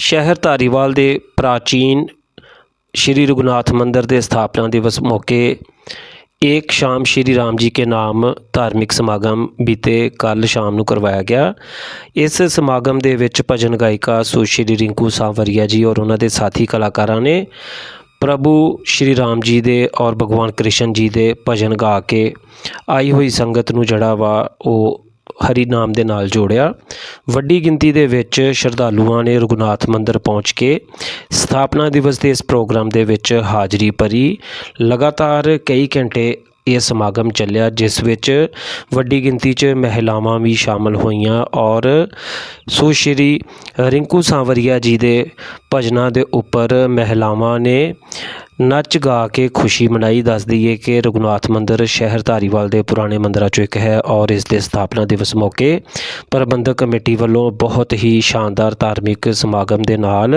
ਸ਼ਹਿਰ ਧਾਰੀਵਾਲ ਦੇ ਪ੍ਰਾਚੀਨ ਸ਼੍ਰੀ ਰਘੁਨਾਥ ਮੰਦਿਰ ਦੇ ਸਥਾਪਨਾ ਦਿਵਸ ਮੌਕੇ एक शाम श्री राम जी के नाम ਧਾਰਮਿਕ ਸਮਾਗਮ ਬੀਤੇ ਕੱਲ ਸ਼ਾਮ ਨੂੰ ਕਰਵਾਇਆ ਗਿਆ ਇਸ ਸਮਾਗਮ ਦੇ ਵਿੱਚ ਭਜਨ ਗਾਇਕਾ ਸੁਸ਼੍ਰੀ ਰਿੰਕੂ ਸਾਵਰੀਆ ਜੀ ਔਰ ਉਹਨਾਂ ਦੇ ਸਾਥੀ ਕਲਾਕਾਰਾਂ ਨੇ ਪ੍ਰਭੂ ਸ਼੍ਰੀ ਰਾਮ ਜੀ ਦੇ ਔਰ ਭਗਵਾਨ ਕ੍ਰਿਸ਼ਨ ਜੀ ਦੇ ਭਜਨ ਗਾ ਕੇ ਆਈ ਹੋਈ ਸੰਗਤ ਨੂੰ ਜਿਹੜਾ ਵਾ ਉਹ ਹਰੀ ਨਾਮ ਦੇ ਨਾਲ ਜੋੜਿਆ। ਵੱਡੀ ਗਿਣਤੀ ਦੇ ਵਿੱਚ ਸ਼ਰਧਾਲੂਆਂ ਨੇ ਰਘੁਨਾਥ ਮੰਦਿਰ ਪਹੁੰਚ ਕੇ ਸਥਾਪਨਾ ਦਿਵਸ ਦੇ ਇਸ ਪ੍ਰੋਗਰਾਮ ਦੇ ਵਿੱਚ ਹਾਜ਼ਰੀ ਭਰੀ। ਲਗਾਤਾਰ ਕਈ ਘੰਟੇ ਇਹ ਸਮਾਗਮ ਚੱਲਿਆ, ਜਿਸ ਵਿੱਚ ਵੱਡੀ ਗਿਣਤੀ 'ਚ ਮਹਿਲਾਵਾਂ ਵੀ ਸ਼ਾਮਲ ਹੋਈਆਂ ਔਰ ਸੁਸ਼੍ਰੀ ਰਿੰਕੂ ਸਾਂਵਰੀਆ ਜੀ ਦੇ ਭਜਨਾਂ ਦੇ ਉੱਪਰ ਮਹਿਲਾਵਾਂ ਨੇ ਨੱਚ ਗਾ ਕੇ ਖੁਸ਼ੀ ਮਨਾਈ ਦੱਸ ਦਈਏ ਕਿ ਰਘੁਨਾਥ ਮੰਦਿਰ ਸ਼ਹਿਰ ਧਾਰੀਵਾਲ ਦੇ ਪੁਰਾਣੇ ਮੰਦਰਾਂ ਚੋਂ ਇੱਕ ਹੈ ਔਰ ਇਸ ਦੇ ਸਥਾਪਨਾ ਦਿਵਸ ਮੌਕੇ ਪ੍ਰਬੰਧਕ ਕਮੇਟੀ ਵੱਲੋਂ ਬਹੁਤ ਹੀ ਸ਼ਾਨਦਾਰ ਧਾਰਮਿਕ ਸਮਾਗਮ ਦੇ ਨਾਲ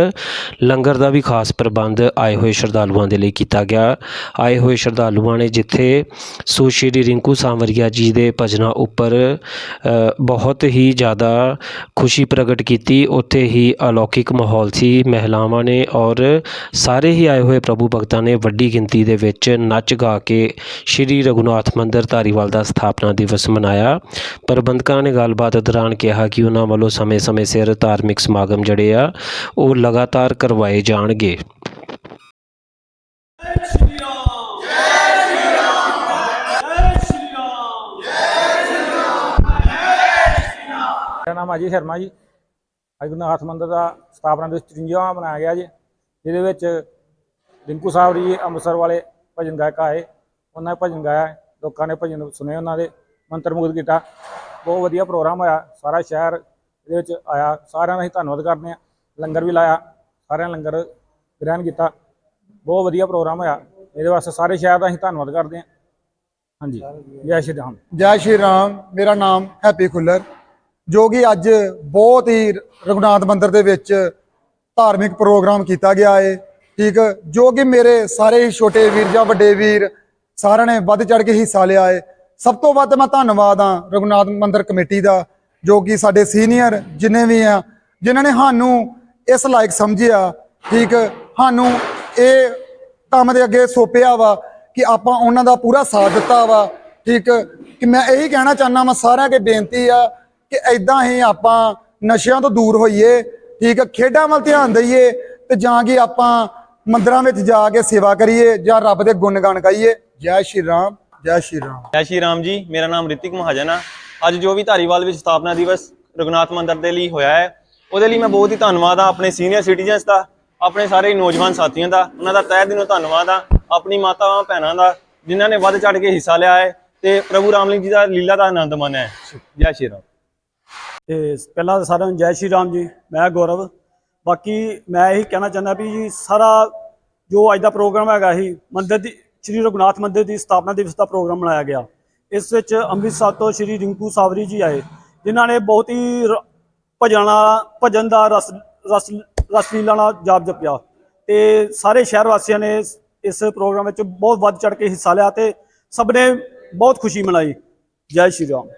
ਲੰਗਰ ਦਾ ਵੀ ਖਾਸ ਪ੍ਰਬੰਧ ਆਏ ਹੋਏ ਸ਼ਰਧਾਲੂਆਂ ਦੇ ਲਈ ਕੀਤਾ ਗਿਆ। ਆਏ ਹੋਏ ਸ਼ਰਧਾਲੂਆਂ ਨੇ ਜਿੱਥੇ ਸੁਸ਼੍ਰੀ ਰਿੰਕੂ ਸਾਂਵਰੀਆ ਜੀ ਦੇ ਭਜਨਾਂ ਉੱਪਰ ਬਹੁਤ ਹੀ ਜ਼ਿਆਦਾ ਖੁਸ਼ੀ ਪ੍ਰਗਟ ਕੀਤੀ। ਉੱਥੇ ਹੀ ਅਲੌਕਿਕ ਮਾਹੌਲ ਸੀ, ਮਹਿਲਾਵਾਂ ਨੇ ਔਰ ਸਾਰੇ ਹੀ ਆਏ ਹੋਏ ਪ੍ਰਭੂ ਭਗਤ ਭਗਤਾਂ ਨੇ ਵੱਡੀ ਗਿਣਤੀ ਦੇ ਵਿੱਚ ਨੱਚ ਗਾ ਕੇ ਸ਼੍ਰੀ ਰਘੁਨਾਥ ਮੰਦਿਰ ਧਾਰੀਵਾਲ ਦਾ ਸਥਾਪਨਾ ਦਿਵਸ ਮਨਾਇਆ। ਪ੍ਰਬੰਧਕਾਂ ਨੇ ਗੱਲਬਾਤ ਦੌਰਾਨ ਕਿਹਾ ਕਿ ਉਹਨਾਂ ਵੱਲੋਂ ਸਮੇਂ-ਸਮੇਂ ਸਿਰ ਧਾਰਮਿਕ ਸਮਾਗਮ ਜਿਹੜੇ ਆ, ਉਹ ਲਗਾਤਾਰ ਕਰਵਾਏ ਜਾਣਗੇ। ਮੇਰਾ ਨਾਮ ਅਜੇ ਸ਼ਰਮਾ ਜੀ। ਅਜਗਨਾਥ ਮੰਦਰ ਦਾ ਸਥਾਪਨਾ ਦਿਵਸ 53ਵਾਂ ਮਨਾਇਆ ਗਿਆ ਜੀ, ਜਿਹਦੇ ਵਿੱਚ ਰਿੰਕੂ ਸਾਹਿਬ ਜੀ ਅੰਮ੍ਰਿਤਸਰ ਵਾਲੇ ਭਜਨ ਗਾਇਕ ਆਏ, ਉਹਨਾਂ ਨੇ ਭਜਨ ਗਾਇਆ, ਲੋਕਾਂ ਨੇ ਭਜਨ ਸੁਣੇ ਉਹਨਾਂ ਦੇ, ਮੰਤਰ ਮੁਗਧ ਕੀਤਾ। ਬਹੁਤ ਵਧੀਆ ਪ੍ਰੋਗਰਾਮ ਹੋਇਆ, ਸਾਰਾ ਸ਼ਹਿਰ ਇਹਦੇ ਵਿੱਚ ਆਇਆ, ਸਾਰਿਆਂ ਦਾ ਅਸੀਂ ਧੰਨਵਾਦ ਕਰਦੇ ਹਾਂ। ਲੰਗਰ ਵੀ ਲਾਇਆ, ਸਾਰਿਆਂ ਲੰਗਰ ਗ੍ਰਹਿਣ ਕੀਤਾ। ਬਹੁਤ ਵਧੀਆ ਪ੍ਰੋਗਰਾਮ ਹੋਇਆ, ਇਹਦੇ ਵਾਸਤੇ ਸਾਰੇ ਸ਼ਹਿਰ ਦਾ ਅਸੀਂ ਧੰਨਵਾਦ ਕਰਦੇ ਹਾਂ। ਹਾਂਜੀ, ਜੈ ਸ਼੍ਰੀ ਰਾਮ। ਜੈ ਸ਼੍ਰੀ ਰਾਮ, ਮੇਰਾ ਨਾਮ ਹੈਪੀ ਖੁੱਲਰ, ਜੋ ਕਿ ਅੱਜ ਬਹੁਤ ਹੀ ਰਘੁਨਾਥ ਮੰਦਿਰ ਦੇ ਵਿੱਚ ਧਾਰਮਿਕ ਪ੍ਰੋਗਰਾਮ ਕੀਤਾ ਗਿਆ ਹੈ ਠੀਕ, ਜੋ ਕਿ ਮੇਰੇ ਸਾਰੇ ਹੀ ਛੋਟੇ ਵੀਰ ਜਾਂ ਵੱਡੇ ਵੀਰ ਸਾਰਿਆਂ ਨੇ ਵੱਧ ਚੜ ਕੇ ਹਿੱਸਾ ਲਿਆ ਹੈ ਸਭ ਤੋਂ ਵੱਧ ਮੈਂ ਧੰਨਵਾਦ ਹਾਂ ਰਘੁਨਾਥ ਮੰਦਿਰ ਕਮੇਟੀ ਦਾ, ਜੋ ਕਿ ਸਾਡੇ ਸੀਨੀਅਰ ਜਿੰਨੇ ਵੀ ਆ, ਜਿਨ੍ਹਾਂ ਨੇ ਸਾਨੂੰ ਇਸ ਲਾਇਕ ਸਮਝਿਆ, ਠੀਕ, ਸਾਨੂੰ ਇਹ ਕੰਮ ਦੇ ਅੱਗੇ ਸੋਪਿਆ ਵਾ ਕਿ ਆਪਾਂ ਉਹਨਾਂ ਦਾ ਪੂਰਾ ਸਾਥ ਦਿੱਤਾ ਵਾ। ਠੀਕ, ਕਿ ਮੈਂ ਇਹੀ ਕਹਿਣਾ ਚਾਹੁੰਦਾ ਮੈਂ ਸਾਰਿਆਂ ਅੱਗੇ ਬੇਨਤੀ ਆ ਕਿ ਐਦਾਂ ਹੀ ਆਪਾਂ ਨਸ਼ਿਆਂ ਤੋਂ ਦੂਰ ਹੋਈਏ, ਠੀਕ, ਖੇਡਾਂ ਵੱਲ ਧਿਆਨ ਦਈਏ ਤੇ ਜਾਂ ਕਿ ਆਪਾਂ ਮੰਦਰਾਂ ਵਿੱਚ ਜਾ ਕੇ ਸੇਵਾ ਕਰੀਏ ਜਾਂ ਰੱਬ ਦੇ ਗੁਣ ਗਾਣ ਗਾਈਏ। ਜੈ ਸ਼੍ਰੀ ਰਾਮ ਜੈ ਸ਼੍ਰੀ ਰਾਮ। ਜੈ ਸ਼੍ਰੀ ਰਾਮ ਜੀ ਮੇਰਾ ਨਾਮ ਰਿਤਿਕ ਮਹਾਜਨ ਆ। ਅੱਜ ਜੋ ਵੀ ਧਾਰੀਵਾਲ ਵਿੱਚ ਸਥਾਪਨਾ ਦਿਵਸ ਰਘੁਨਾਥ ਮੰਦਿਰ ਦੇ ਲਈ ਹੋਇਆ ਹੈ ਉਹਦੇ ਲਈ ਮੈਂ ਬਹੁਤ ਹੀ ਧੰਨਵਾਦ ਆ ਆਪਣੇ ਸੀਨੀਅਰ ਸਿਟੀਜ਼ਨਸ ਦਾ ਆਪਣੇ ਸਾਰੇ ਨੌਜਵਾਨ ਸਾਥੀਆਂ ਦਾ। ਉਹਨਾਂ ਦਾ ਤਹਿ ਦਿਲੋਂ ਧੰਨਵਾਦ ਆ ਆਪਣੀ ਮਾਤਾਵਾਂ ਭੈਣਾਂ ਦਾ ਜਿਨ੍ਹਾਂ ਨੇ ਵੱਧ ਚੜ ਕੇ ਹਿੱਸਾ ਲਿਆ ਹੈ ਤੇ ਪ੍ਰਭੂ ਰਾਮਲਿੰਗ ਜੀ ਦਾ ਲੀਲਾ ਦਾ ਆਨੰਦ ਮਾਣਿਆ ਹੈ। ਜੈ ਸ਼੍ਰੀ ਰਾਮ। ਤੇ ਪਹਿਲਾਂ ਸਾਰਿਆਂ ਨੂੰ ਜੈ ਸ਼੍ਰੀ ਰਾਮ ਜੀ ਮੈਂ ਗੌਰਵ। ਬਾਕੀ ਮੈਂ ਇਹੀ ਕਹਿਣਾ ਚਾਹੁੰਦਾ ਵੀ ਜੀ ਸਾਰਾ ਜੋ ਅੱਜ ਦਾ ਪ੍ਰੋਗਰਾਮ ਹੈਗਾ ਸੀ, ਮੰਦਿਰ ਦੀ, ਸ਼੍ਰੀ ਰਘੁਨਾਥ ਮੰਦਿਰ ਦੀ ਸਥਾਪਨਾ ਦਿਵਸ ਦਾ ਪ੍ਰੋਗਰਾਮ ਮਨਾਇਆ ਗਿਆ। ਇਸ ਵਿੱਚ ਅੰਮ੍ਰਿਤਸਰ ਤੋਂ ਸ਼੍ਰੀ ਰਿੰਕੂ ਸਾਵਰੀ ਜੀ ਆਏ, ਜਿਨ੍ਹਾਂ ਨੇ ਬਹੁਤ ਹੀ ਰ- ਭਜਨਾਂ ਭਜਨ ਦਾ ਰਸ ਰਸ ਰਸਲੀਲਾ ਨਾਲ ਜਾਪ ਜਪਿਆ। ਤੇ ਸਾਰੇ ਸ਼ਹਿਰ ਵਾਸੀਆਂ ਨੇ ਇਸ- ਪ੍ਰੋਗਰਾਮ ਵਿੱਚ ਬਹੁਤ ਵੱਧ ਚੜ ਕੇ ਹਿੱਸਾ ਲਿਆ ਤੇ ਸਭ ਨੇ ਬਹੁਤ ਖੁਸ਼ੀ ਮਨਾਈ। ਜੈ ਸ਼੍ਰੀ ਰਾਮ।